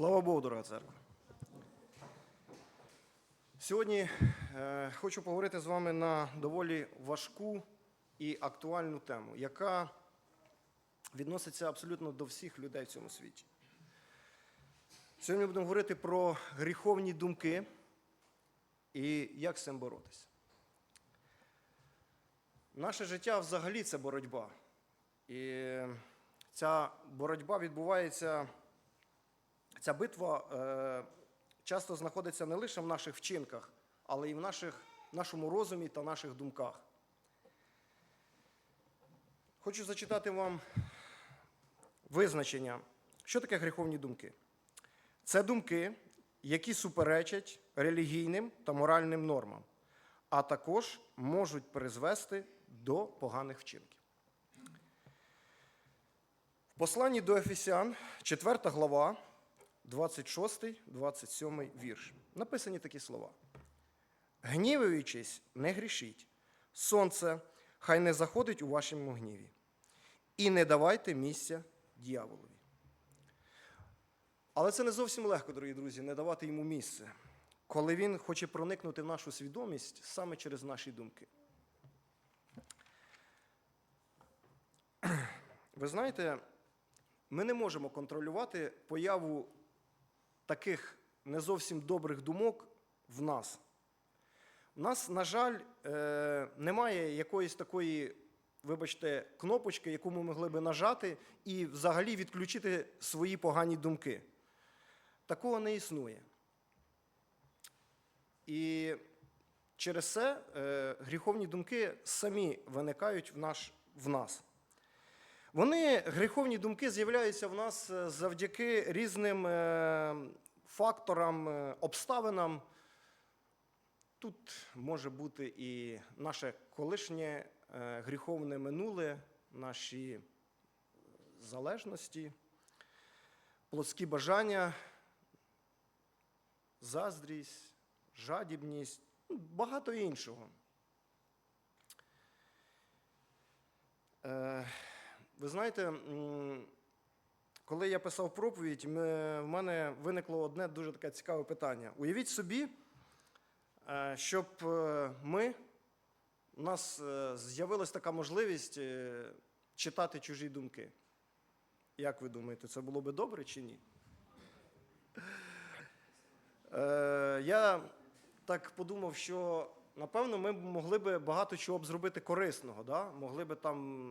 Слава Богу, дорога церква. Сьогодні е, хочу поговорити з вами на доволі важку і актуальну тему, яка відноситься абсолютно до всіх людей в цьому світі. Сьогодні будемо говорити про гріховні думки і як з цим боротися. Наше життя взагалі це боротьба. І ця боротьба відбувається, ця битва е, часто знаходиться не лише в наших вчинках, але й в наших, нашому розумі та наших думках. Хочу зачитати вам визначення, що таке гріховні думки. Це думки, які суперечать релігійним та моральним нормам, а також можуть призвести до поганих вчинків. В посланні до Ефесян, 4 глава, 26-27 вірш. Написані такі слова. Гнівуючись, не грішіть. Сонце хай не заходить у вашому гніві. І не давайте місця дьяволові. Але це не зовсім легко, дорогі друзі, не давати йому місце, коли він хоче проникнути в нашу свідомість саме через наші думки. Ви знаєте, ми не можемо контролювати появу таких не зовсім добрих думок в нас. У нас, на жаль, е, немає якоїсь такої, вибачте, кнопочки, яку ми могли би нажати і взагалі відключити свої погані думки. Такого не існує. І через це е, гріховні думки самі виникають в, нас. Вони, гріховні думки, з'являються в нас е, завдяки різним е, факторам, е, обставинам. Тут може бути і наше колишнє гріховне минуле, наші залежності, плотські бажання, заздрість, жадібність, ну, багато іншого. Ви знаєте, коли я писав проповідь, в мене виникло одне дуже таке цікаве питання. Уявіть собі, е, щоб е, ми, у нас е, з'явилась така можливість читати чужі думки. Як ви думаєте, це було би добре чи ні? Я так подумав, що напевно ми могли би багато чого б зробити корисного. Да? Могли би там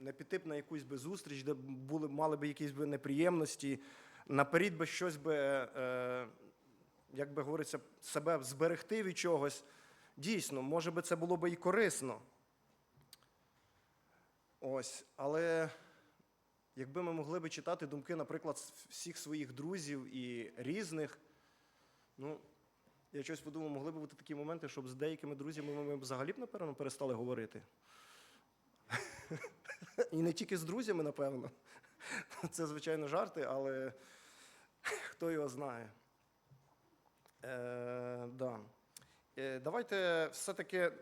не піти б на якусь би зустріч, де були, мали б якісь би неприємності, наперед би щось би, е, як би говориться, себе зберегти від чогось. Дійсно, може би це було би і корисно. Ось, але якби ми могли би читати думки, наприклад, всіх своїх друзів і різних, ну, я щось подумав, могли б бути такі моменти, щоб з деякими друзями ми взагалі б, напевно, перестали говорити. І не тільки з друзями, напевно. Це, звичайно, жарти, але хто його знає. Е, да. е, давайте все-таки.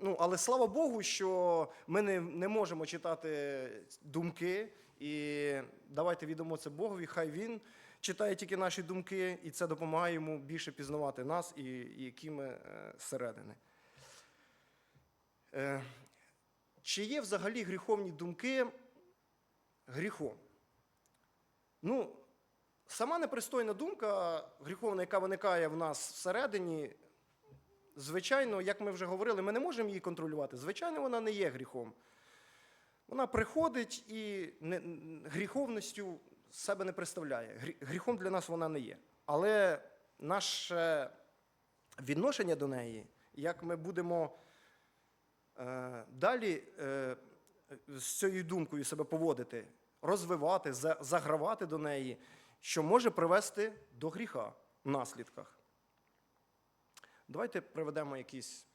Ну, але слава Богу, що ми не, не можемо читати думки. І давайте відомо це Богові, хай Він читає тільки наші думки, і це допомагає йому більше пізнавати нас і, і які ми е, зсередини. Е, чи є взагалі гріховні думки гріхом? Ну, сама непристойна думка гріховна, яка виникає в нас всередині, звичайно, як ми вже говорили, ми не можемо її контролювати. Звичайно, вона не є гріхом. Вона приходить і гріховністю себе не представляє. Гріхом для нас вона не є. Але наше відношення до неї, як ми будемо далі е, з цією думкою себе поводити, розвивати, загравати до неї, що може привести до гріха в наслідках. Давайте приведемо якийсь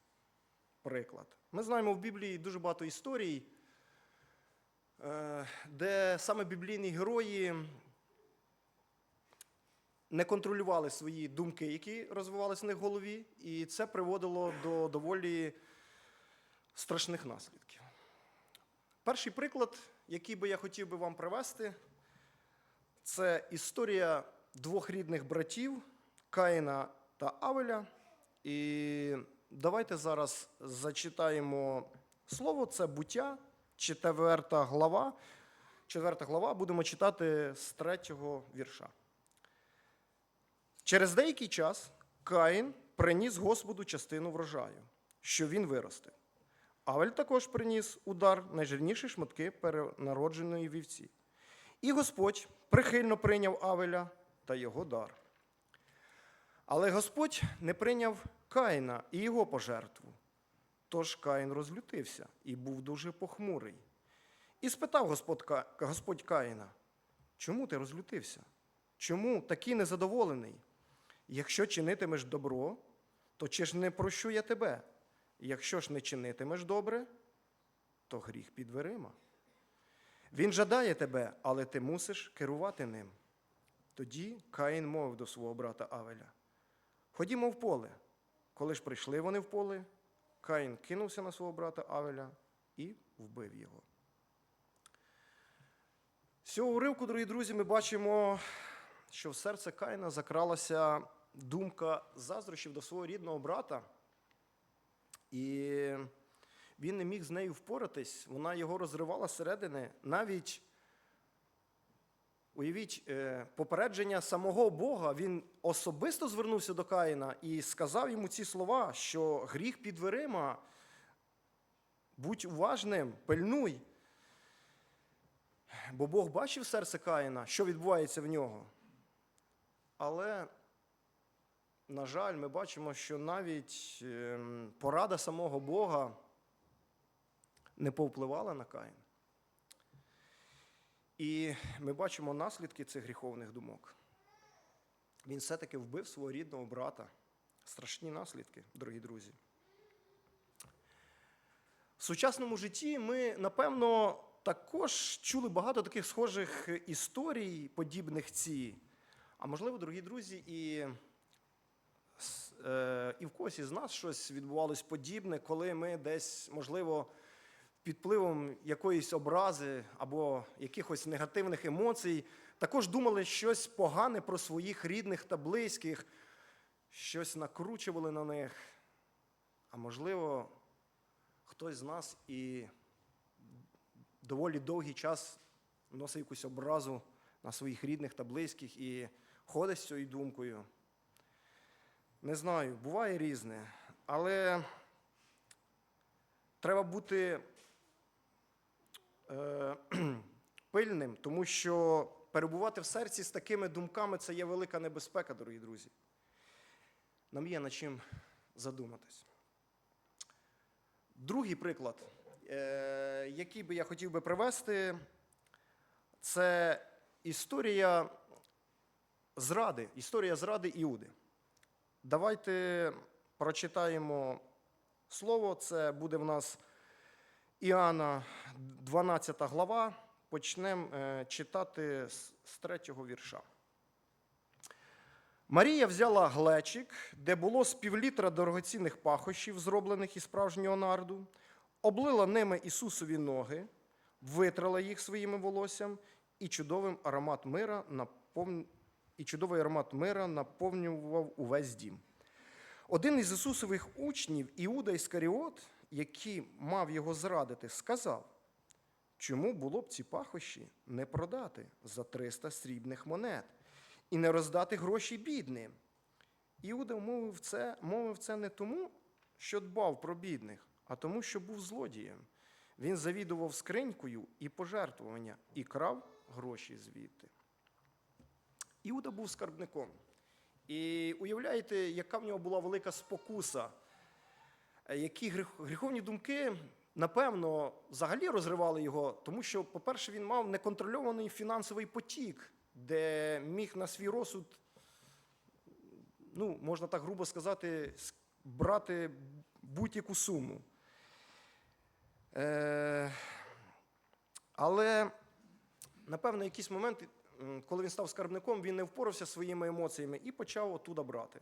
приклад. Ми знаємо в Біблії дуже багато історій, е, де саме біблійні герої не контролювали свої думки, які розвивалися в них в голові, і це приводило до доволі страшних наслідків. Перший приклад, який би я хотів би вам привести, це історія двох рідних братів Каїна та Авеля. І давайте зараз зачитаємо слово. Це буття, четверта глава. Четверта глава будемо читати з третього вірша. Через деякий час Каїн приніс Господу частину врожаю, що він виростив. Авель також приніс удар найжирніші шматки перенародженої вівці. І Господь прихильно прийняв Авеля та його дар. Але Господь не прийняв Каїна і його пожертву. Тож Каїн розлютився і був дуже похмурий. І спитав Господь, Каїна, чому ти розлютився? Чому такий незадоволений? Якщо чинитимеш добро, то чи ж не прощу я тебе? Якщо ж не чинитимеш добре, то гріх під дверима. Він жадає тебе, але ти мусиш керувати ним. Тоді Каїн мовив до свого брата Авеля: Ходімо в поле. Коли ж прийшли вони в поле, Каїн кинувся на свого брата Авеля і вбив його. З цього уривку, дорогі друзі, ми бачимо, що в серце Каїна закралася думка заздрощів до свого рідного брата. І він не міг з нею впоратись, вона його розривала зсередини. Навіть, уявіть, е, попередження самого Бога, він особисто звернувся до Каїна і сказав йому ці слова, що гріх під дверима, будь уважним, пильнуй. Бо Бог бачив серце Каїна, що відбувається в нього. Але, на жаль, ми бачимо, що навіть ем, порада самого Бога не повпливала на Каїн. І ми бачимо наслідки цих гріховних думок. Він все-таки вбив свого рідного брата. Страшні наслідки, дорогі друзі. В сучасному житті ми, напевно, також чули багато таких схожих історій, подібних цій. А можливо, дорогі друзі, і, і в когось із нас щось відбувалось подібне, коли ми десь, можливо, під впливом якоїсь образи або якихось негативних емоцій, також думали щось погане про своїх рідних та близьких, щось накручували на них. А можливо, хтось з нас і доволі довгий час носить якусь образу на своїх рідних та близьких і ходить з цією думкою. Не знаю, буває різне, але треба бути е, пильним, тому що перебувати в серці з такими думками це є велика небезпека, дорогі друзі. Нам є над чим задуматись. Другий приклад, е, який би я хотів би привести, це історія зради, історія зради Іуди. Давайте прочитаємо слово. Це буде в нас Іоанна, 12 глава. Почнемо е, читати з, з третього вірша. Марія взяла глечик, де було з півлітра дорогоцінних пахощів, зроблених із справжнього нарду, облила ними Ісусові ноги, витрала їх своїм волоссям, і чудовим аромат мира наповн... і чудовий аромат мира наповнював увесь дім. Один із Ісусових учнів, Іуда Іскаріот, який мав його зрадити, сказав, чому було б ці пахощі не продати за 300 срібних монет і не роздати гроші бідним. Іуда мовив це, мовив це не тому, що дбав про бідних, а тому, що був злодієм. Він завідував скринькою і пожертвування і крав гроші звідти. Іуда був скарбником. І уявляєте, яка в нього була велика спокуса, які гріх- гріховні думки, напевно, взагалі розривали його, тому що, по-перше, він мав неконтрольований фінансовий потік, де міг на свій розсуд, ну, можна так грубо сказати, брати будь-яку суму. Е, але, напевно, якийсь момент, м, коли він став скарбником, він не впорався своїми емоціями і почав оттуда брати.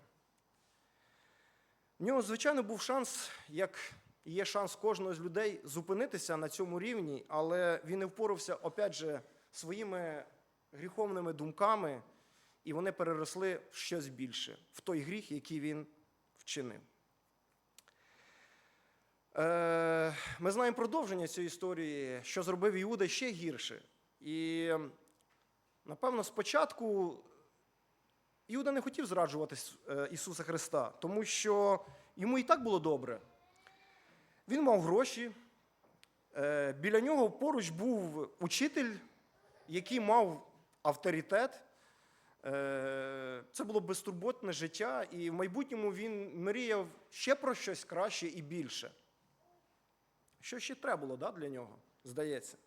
В нього, звичайно, був шанс, як є шанс кожного з людей зупинитися на цьому рівні, але він не впорався, опять же, своїми гріховними думками, і вони переросли в щось більше, в той гріх, який він вчинив. Е, Ми знаємо продовження цієї історії, що зробив Іуда ще гірше. І, напевно, спочатку Іуда не хотів зраджувати е, Ісуса Христа, тому що йому і так було добре. Він мав гроші, е, біля нього поруч був учитель, який мав авторитет. Е, Це було безтурботне життя, і в майбутньому він мріяв ще про щось краще і більше. Що ще треба було да, для нього, здається.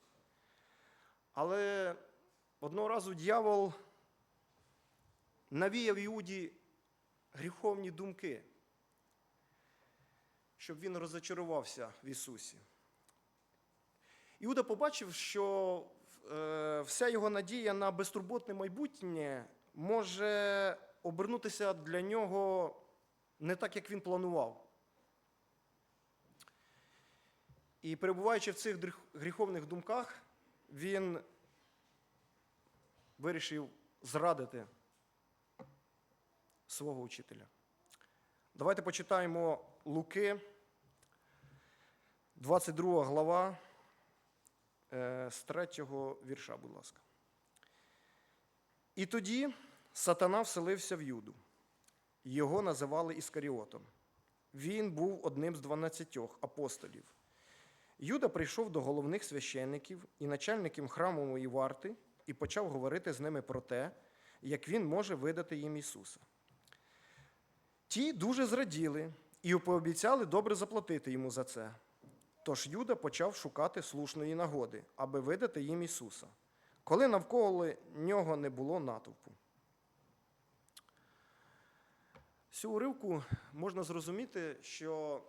Але одного разу дьявол навіяв Іуді гріховні думки, щоб він розочарувався в Ісусі. Іуда побачив, що е, вся його надія на безтурботне майбутнє може обернутися для нього не так, як він планував. І перебуваючи в цих гріховних думках, він вирішив зрадити свого учителя. Давайте почитаємо Луки, 22 глава, е, з 3 вірша, будь ласка. І тоді сатана вселився в Юду. Його називали Іскаріотом. Він був одним з дванадцятьох апостолів. Юда прийшов до головних священників і начальників храмової варти і почав говорити з ними про те, як він може видати їм Ісуса. Ті дуже зраділи і пообіцяли добре заплатити йому за це. Тож Юда почав шукати слушної нагоди, аби видати їм Ісуса, коли навколо нього не було натовпу. Цього уривку можна зрозуміти, що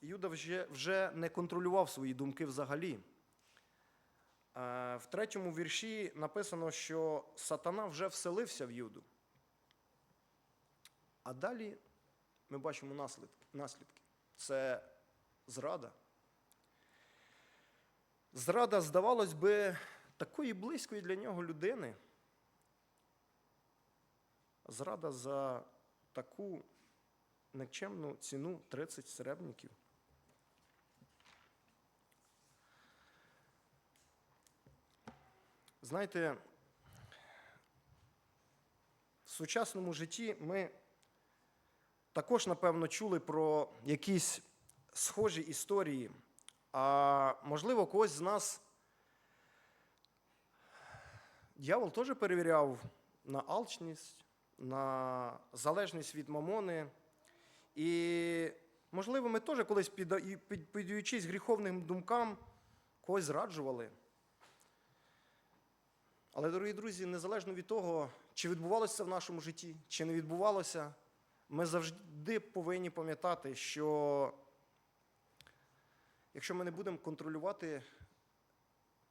Юда вже, вже не контролював свої думки взагалі. Е, В третьому вірші написано, що сатана вже вселився в Юду. А далі ми бачимо наслідки. наслідки. Це зрада. Зрада, здавалось би, такої близької для нього людини. Зрада за таку никчемну ціну 30 серебників. Знаєте, в сучасному житті ми також, напевно, чули про якісь схожі історії, а можливо, когось з нас дьявол теж перевіряв на алчність, на залежність від мамони. І, можливо, ми теж колись, підда- піддаючись гріховним думкам, когось зраджували. Але, дорогі друзі, незалежно від того, чи відбувалося в нашому житті, чи не відбувалося, ми завжди повинні пам'ятати, що якщо ми не будемо контролювати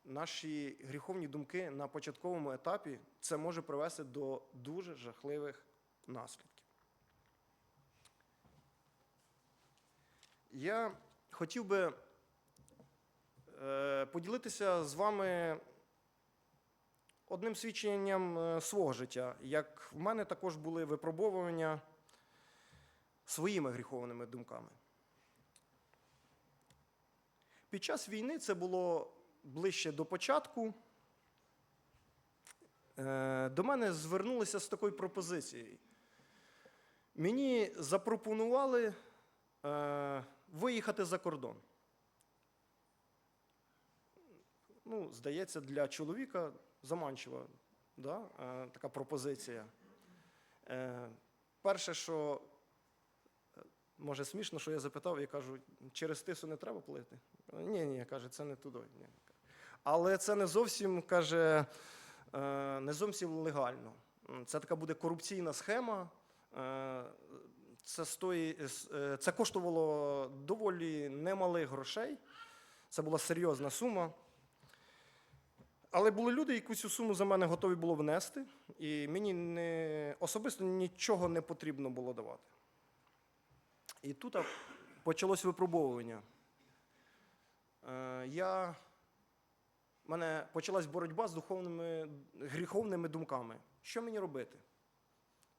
наші гріховні думки на початковому етапі, це може привести до дуже жахливих наслідків. Я хотів би е, поділитися з вами одним свідченням е, свого життя, як в мене також були випробовування своїми гріховними думками. Під час війни це було ближче до початку. Е, До мене звернулися з такою пропозицією. Мені запропонували е, виїхати за кордон. Ну, здається, для чоловіка заманчива да? е, така пропозиція. Е, перше, що е, може смішно, що я запитав, я кажу, через тису не треба плити. Ні, ні, каже, це не туди. Ні. Але це не зовсім каже, не зовсім легально. Це така буде корупційна схема. Це, стої, це коштувало доволі немалих грошей. Це була серйозна сума. Але були люди, які цю суму за мене готові було внести, і мені не, особисто нічого не потрібно було давати. І тут почалось випробовування. Е, Я в мене почалась боротьба з духовними гріховними думками. Що мені робити?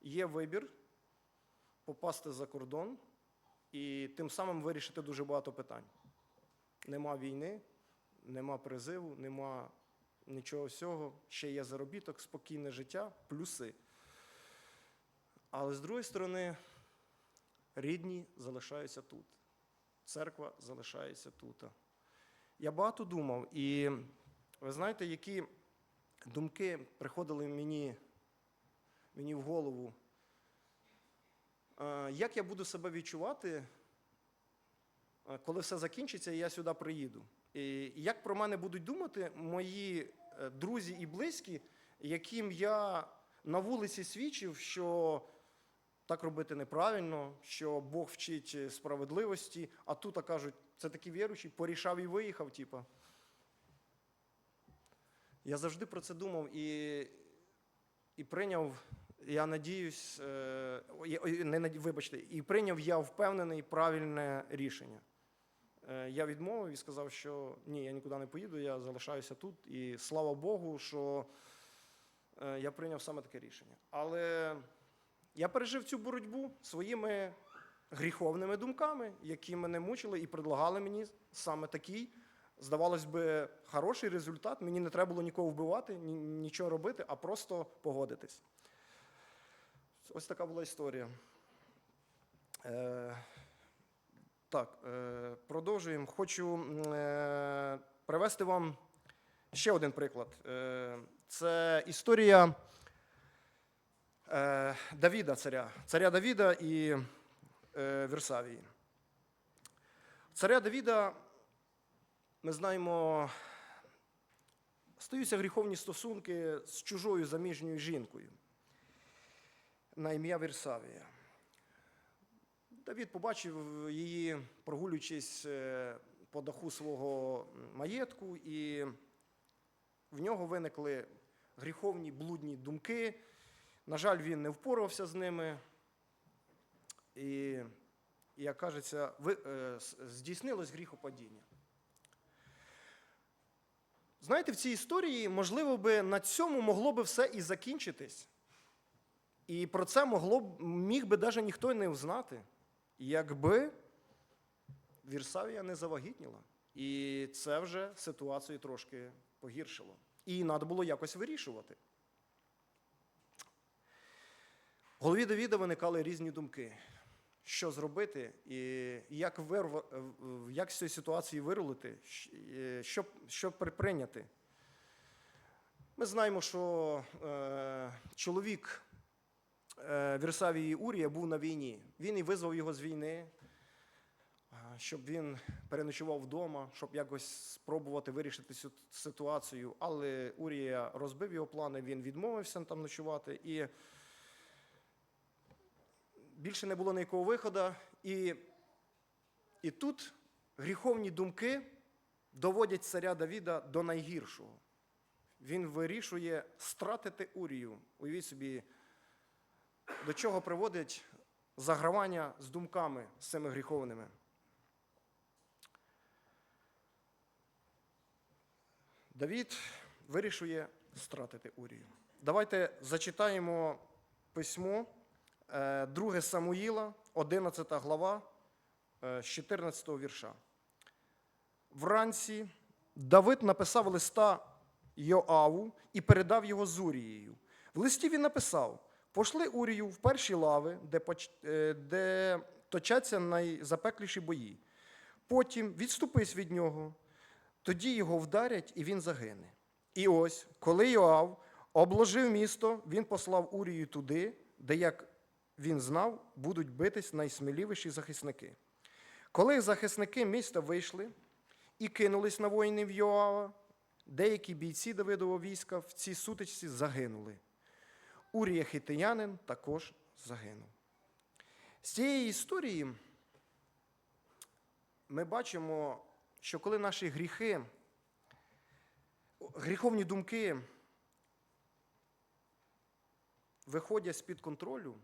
Є вибір попасти за кордон і тим самим вирішити дуже багато питань. Нема війни, нема призиву, нема нічого всього. Ще є заробіток, спокійне життя, плюси. Але з другої сторони, рідні залишаються тут. Церква залишається тут. Я багато думав, і ви знаєте, які думки приходили мені, мені в голову. Е, Як я буду себе відчувати, е, коли все закінчиться, і я сюди приїду? І як про мене будуть думати мої друзі і близькі, яким я на вулиці свідчив, що так робити неправильно, що Бог вчить е, справедливості, а тут а кажуть, це такі віруючі, порішав і виїхав, типа. Я завжди про це думав і, і прийняв, я надіюсь, е, не вибачте, і прийняв я впевнений правильне рішення. Е, Я відмовив і сказав, що ні, я нікуди не поїду, я залишаюся тут. І слава Богу, що е, я прийняв саме таке рішення. Але я пережив цю боротьбу своїми гріховними думками, які мене мучили і предлагали мені саме такий, здавалось би, хороший результат. Мені не треба було нікого вбивати, нічого робити, а просто погодитись. Ось така була історія. Так, е, продовжуємо. Хочу е, привести вам ще один приклад. Е, це історія Давіда, царя, царя Давіда і Версавії. Царя Давіда, ми знаємо, стаються гріховні стосунки з чужою заміжньою жінкою на ім'я Версавія. Давід побачив її, прогулюючись е, по даху свого маєтку, і в нього виникли гріховні блудні думки. На жаль, він не впорався з ними. І, як кажеться, е, здійснилось гріхопадіння. Знаєте, в цій історії, можливо, би на цьому могло би все і закінчитись. І про це могло б, міг би навіть ніхто не взнати, якби Вірсавія не завагітніла. І це вже ситуацію трошки погіршило. І треба було якось вирішувати. В голові Давіда виникали різні думки, що зробити, і як, вирва, е, як з цієї ситуації вирулити, е, що, що прийняти. Ми знаємо, що е, чоловік Вірсавії Урія був на війні. Він і визвав його з війни, щоб він переночував вдома, щоб якось спробувати вирішити цю ситуацію. Але Урія розбив його плани, він відмовився там ночувати. І більше не було ніякого виходу. І, і тут гріховні думки доводять царя Давіда до найгіршого. Він вирішує стратити Урію. Уявіть собі, до чого приводить загравання з думками з цими гріховними. Давід вирішує стратити Урію. Давайте зачитаємо письмо е, 2 Самуїла, 11 глава, е, з 14 вірша. Вранці Давид написав листа Йоаву і передав його з Урією. В листі він написав: пошли Урію в перші лави, де, е, де точаться найзапекліші бої. Потім відступись від нього, тоді його вдарять, і він загине. І ось, коли Йоав обложив місто, він послав Урію туди, де, як він знав, будуть битись найсміливіші захисники. Коли захисники міста вийшли і кинулись на воїнів Йоава, деякі бійці Давидового війська в цій сутичці загинули. Урія хитиянин також загинув. З цієї історії ми бачимо, що коли наші гріхи, гріховні думки виходять з-під контролю,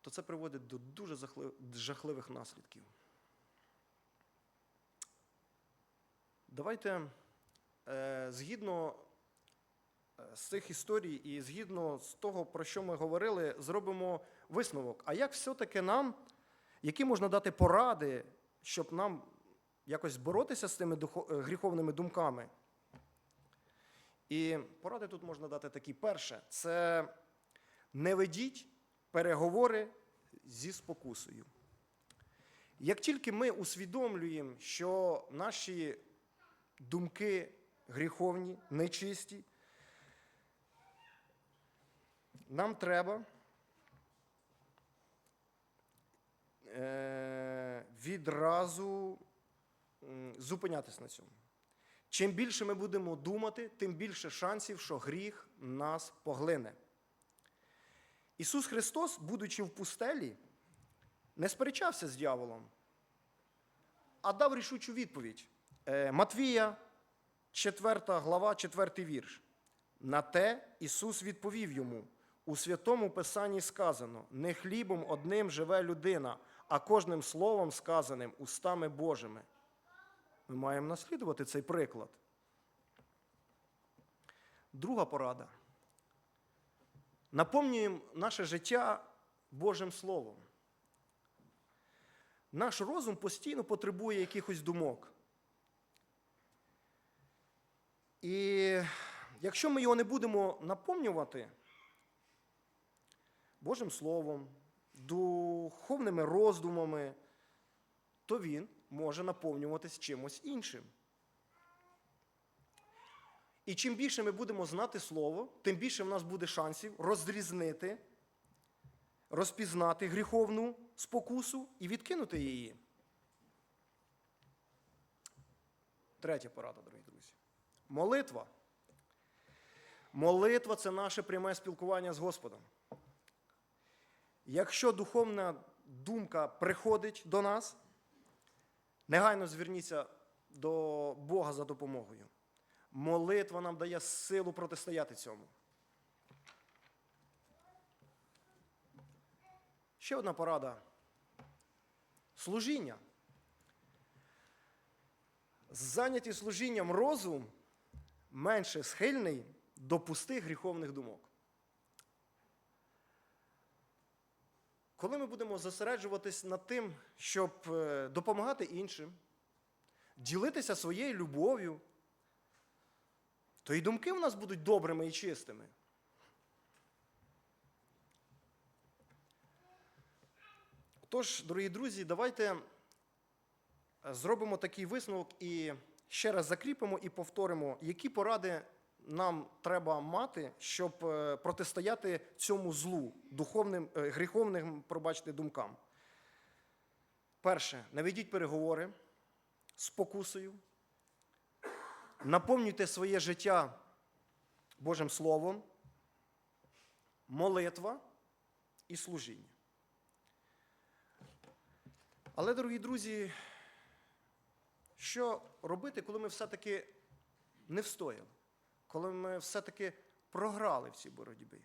то це приводить до дуже жахливих наслідків. Давайте е, згідно з цих історій і згідно з того, про що ми говорили, зробимо висновок. А як все-таки нам, які можна дати поради, щоб нам якось боротися з цими е, гріховними думками? І поради тут можна дати такі. Перше, це не ведіть переговори зі спокусою. Як тільки ми усвідомлюємо, що наші думки гріховні, нечисті, нам треба е, відразу м, зупинятись на цьому. Чим більше ми будемо думати, тим більше шансів, що гріх нас поглине. Ісус Христос, будучи в пустелі, не сперечався з дьяволом, а дав рішучу відповідь. Е, Матвія, 4 глава, 4 вірш. На те Ісус відповів йому: у святому Писанні сказано: не хлібом одним живе людина, а кожним словом сказаним устами Божими. Ми маємо наслідувати цей приклад. Друга порада. Наповнюємо наше життя Божим Словом. Наш розум постійно потребує якихось думок. І якщо ми його не будемо наповнювати Божим Словом, духовними роздумами, то він може наповнюватись чимось іншим. І чим більше ми будемо знати Слово, тим більше в нас буде шансів розрізнити, розпізнати гріховну спокусу і відкинути її. Третя порада, дорогі друзі. Молитва. Молитва це наше пряме спілкування з Господом. Якщо духовна думка приходить до нас, негайно зверніться до Бога за допомогою. Молитва нам дає силу протистояти цьому. Ще одна порада. Служіння. Зайняті служінням розум менше схильний до пустих гріховних думок. Коли ми будемо зосереджуватись над тим, щоб е, допомагати іншим, ділитися своєю любов'ю, то і думки в нас будуть добрими і чистими. Тож, дорогі друзі, давайте е, зробимо такий висновок і ще раз закріпимо і повторимо, які поради нам треба мати, щоб е, протистояти цьому злу, духовним, е, гріховним, пробачте, думкам. Перше, наведіть переговори з покусою, наповнюйте своє життя Божим Словом, молитва і служіння. Але, дорогі друзі, що робити, коли ми все-таки не встояли, коли ми все-таки програли в цій боротьбі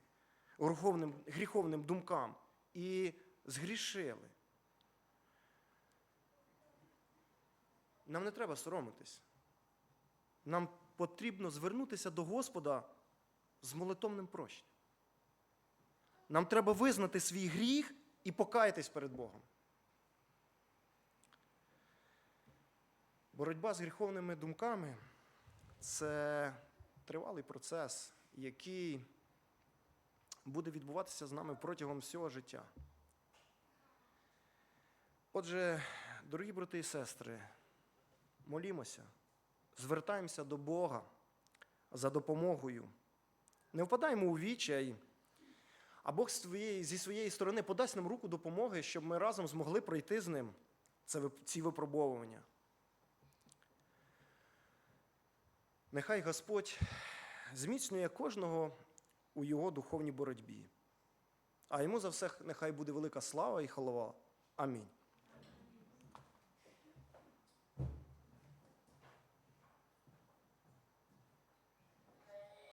гріховним, гріховним думкам і згрішили? Нам не треба соромитись. Нам потрібно звернутися до Господа з молитовним прощенням. Нам треба визнати свій гріх і покаятись перед Богом. Боротьба з гріховними думками це тривалий процес, який буде відбуватися з нами протягом всього життя. Отже, дорогі брати і сестри, молімося, звертаємося до Бога за допомогою. Не впадаємо у відчай, а Бог зі своєї сторони подасть нам руку допомоги, щоб ми разом змогли пройти з ним ці випробовування. Нехай Господь зміцнює кожного у його духовній боротьбі. А йому за все нехай буде велика слава і хвала. Амінь.